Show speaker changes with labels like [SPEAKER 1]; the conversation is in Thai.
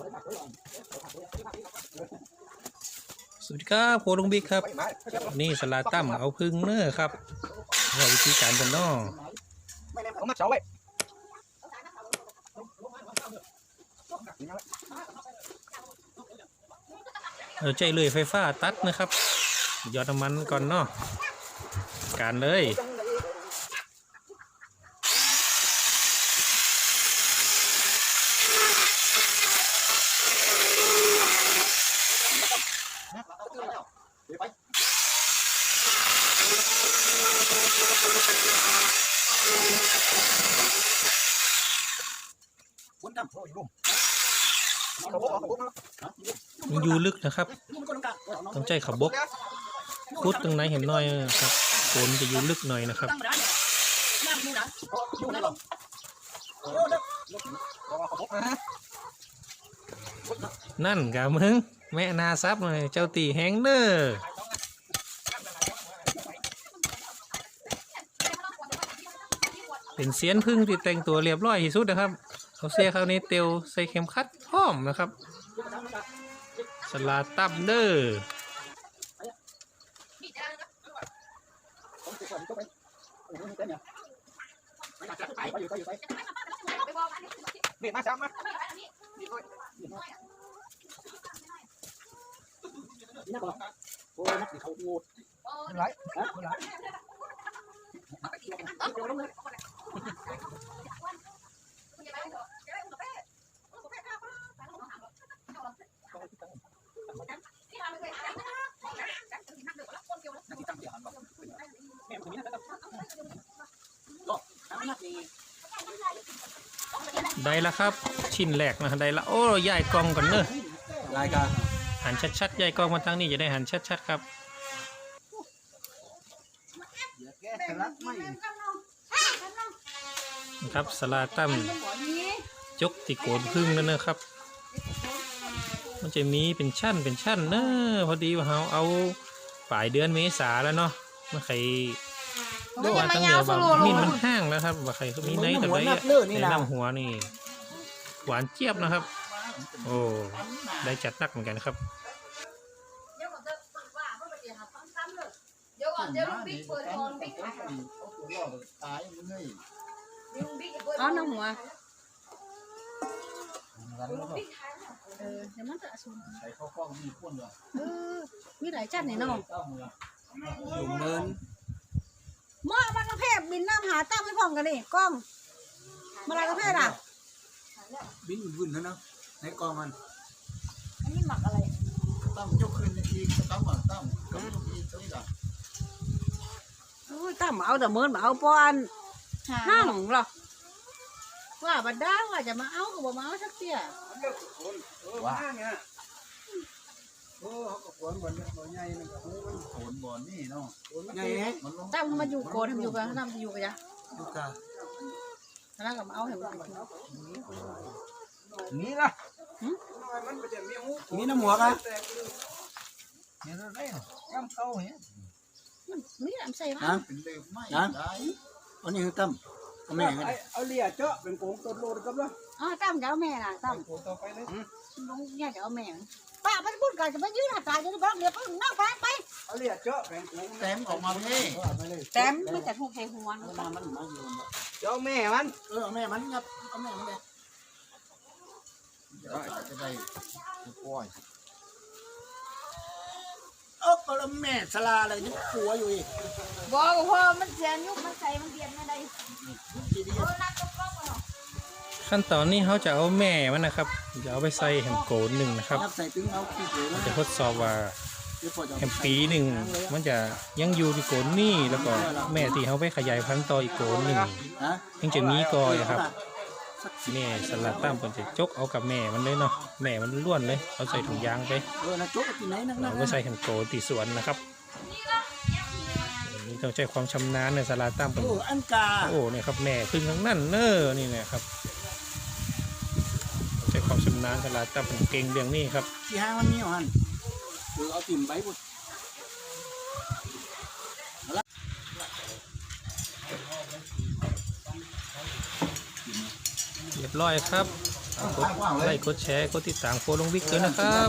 [SPEAKER 1] สวัสดีครับโคลุงบิ๊กครับ นี่สลาตั้มเอาพึ่งเนื้อครับว่าวิธีการเป็นนอ
[SPEAKER 2] เอามาเรา
[SPEAKER 1] ใจเลยไฟฟ้าตัดนะครับยอดน้ำมันก่อนเนาะการเลย
[SPEAKER 2] วนดำโอ้ยลุ่ มเอากระบอกเอากระบอกเอา
[SPEAKER 1] มันอยู่ลึกนะครับ
[SPEAKER 2] ลุ่มก็ต้องการ
[SPEAKER 1] ต้องใจขับบกคุดตรงไหนเห็นหน่อยครับโคนจะอยู่ลึกหน่อยนะครับ
[SPEAKER 2] ตั้งมาได้น้ำดูนะดูนะลงโอ้เด้อเอากระบอกนะ
[SPEAKER 1] นั่นกะมึง แม่นาซับหน่อยเจ้าตีแฮงเนอร์ เป็นเสียนพึ่งที่แต่งตัวเรียบร้อยที่สุดนะครับเอาเสียเขาในเตียวใส่เข็มขัดพร้อมนะครับ สลาตับเดอร์
[SPEAKER 2] ผมจะไปไปโอ้ยเต็มเนี่ยไปไปอยู่ไปอยู่ไปนี่มาซ้ำมานี่บอกโอ้นักดิเขาโง่ไรฮะไร
[SPEAKER 1] ได้แล้วครับ ชิ้นแรกนะได้ละโอ้ยายกล้องก่อนเนอะ
[SPEAKER 2] รายการ
[SPEAKER 1] หันชัดๆยายกล้องมาทางนี้จะได้หันชัดๆครับ
[SPEAKER 2] แก้สลักไม่
[SPEAKER 1] นะครับสลาตั้มจกติโกนพึ่งนั่นนะครับ มันจะมีเป็นชั้นเป็นชั้นเนอะพอดีว่าเราเอาปลายเดือนเมษาแล้วเนาะมาใคร
[SPEAKER 3] มั
[SPEAKER 1] ว่าตั้งเดื
[SPEAKER 3] ว
[SPEAKER 1] อน
[SPEAKER 3] ส
[SPEAKER 1] ว่า
[SPEAKER 3] โลโล
[SPEAKER 1] มีนมันห้างแล้วครับว่าใครก็มีไนแต่ไนในน้ำหัวนี่ หวานเจี๊ยบนะครับ โอ้ได้จัดนักเหมือนกันครับ
[SPEAKER 3] เดี๋ยวก่อนเดี๋ยวลุงบิ๊กเปิดก่อนบิ๊กขายเอาหน้าหัวเออเดี๋ยวมันจะสูง
[SPEAKER 2] ใส่ข้าวกล้องมีพ่นเหรอ
[SPEAKER 3] เออมีหลายจัดนี่เนาะ
[SPEAKER 2] อยู่เนิน
[SPEAKER 3] หม้อมันกระเพาะบินน้ำหาตั้งไม่พร้อมกันนี่กล้องมาลายกระเพาะอะ
[SPEAKER 2] บินวุ่นแล้วนะในกองมัน
[SPEAKER 3] อันนี้หมักอะไร
[SPEAKER 4] ตั้งยกขึ้นอีกตั้งมาตั้งก็ยกอีกนี่ล่ะ
[SPEAKER 3] โอ้ยตั้งมาเอาแต่เมินมาเอาปอน ห้างหรอว่าบัดด้าว่าจะมาเอาก็บอกมาเอาสักเตี้ย
[SPEAKER 2] ว่าเนี่ยโอ้เขาก็ฝนบนตัวใหญ่มันก็มัน
[SPEAKER 4] โขนบ่อนี่เนาะ
[SPEAKER 2] ใหญ่แฮะ
[SPEAKER 4] มันลง
[SPEAKER 3] ตั้งมาอยู่โกนทำอยู่กันทำอยู่กันยะ
[SPEAKER 2] ดูกา
[SPEAKER 3] แล้วก็มาเอาให้มันกิน
[SPEAKER 2] นี่ล่ะมีน้ำหัวกัน
[SPEAKER 4] เนี่ยได้
[SPEAKER 2] ย่ำเข้าเฮ้ย
[SPEAKER 3] มันมีน้ำใส่มา
[SPEAKER 2] ฮะ
[SPEAKER 4] เป็นเล็บไม่
[SPEAKER 2] นะ
[SPEAKER 4] ได้
[SPEAKER 2] อันนี้คือตั้มเอาแม่กัน
[SPEAKER 5] เอาเลียเจาะเป็นโกงต้นโลดกับละ
[SPEAKER 3] อ๋อตั้มจะเอาแม่น่ะตั้ม
[SPEAKER 5] โกงต่อไปเลย
[SPEAKER 3] ลุงเนี่ยจะเอาแม่ป้าไปพูดกันจะไปยืนหาตายจะได้บ้างเดี๋ยวก็นั่งไปไป
[SPEAKER 5] เอาเลียเจาะเป็นโกง
[SPEAKER 4] แต้มออกมาเพ่
[SPEAKER 5] ไปเลย
[SPEAKER 3] แต้มไม่แต่พวกแหงหัว
[SPEAKER 2] มามันมาอยู่
[SPEAKER 5] เจ้าแม่มัน
[SPEAKER 2] เออเอาแม่มันครับเอาแม่มันเลย
[SPEAKER 4] เดี๋ยวจะได้ปล่อย
[SPEAKER 2] เออก็แล้วแม่สลาอะไรนี่ปัวอยู่อีก
[SPEAKER 3] บอกว่ามันเสียยุมันใส่มันเบียดไม่ได้
[SPEAKER 2] ทีเดียว
[SPEAKER 1] ขั้นตอนนี้เขาจะเอาแม่มันนะครับจะเอาไปใส่แฮมโกนหนึ่งนะครับ
[SPEAKER 2] นับใส่ถึงเอาขี้เกียจ
[SPEAKER 1] จะทดสอบว่า
[SPEAKER 2] เดี๋ยวพอจะ
[SPEAKER 1] แฮมปีหนึ่งมันจะยังอยู่ที่โกนนี่แล้วก็แม่ที่เขาไปขยายพันธุ์ต่ออีกโกนหนึ่ง
[SPEAKER 2] ฮะ
[SPEAKER 1] ยังจะมีกอยครับ แม่สลัดตั้มเปินจะจกเอากับแม่มันเลยเนาะแม่มันล้วนเลยเอาใส่ถุงยางไป
[SPEAKER 2] เออนะจุกที่ไหนนัก
[SPEAKER 1] เราก็ใส่แฮมโกนตีสวนนะครับนี่ต้องใช้ความชำนาญในสลัดตั้มเปิน
[SPEAKER 2] โอ้อันกา
[SPEAKER 1] โอ้เนี่ยครับแม่พึ่งทั้งนั้นเนอนี่นะครับใช้ความชำนาญสลัดตั้มเป็นเก่งเรื่องนี้ครับ
[SPEAKER 2] ที่ห้างมันมีอยู่หันหรือเอาติ่มใบบุตร
[SPEAKER 1] เรียบร้อยครับกดไลค์กดแชร์กดติดตามโฟลงวิกด้วยนะครับ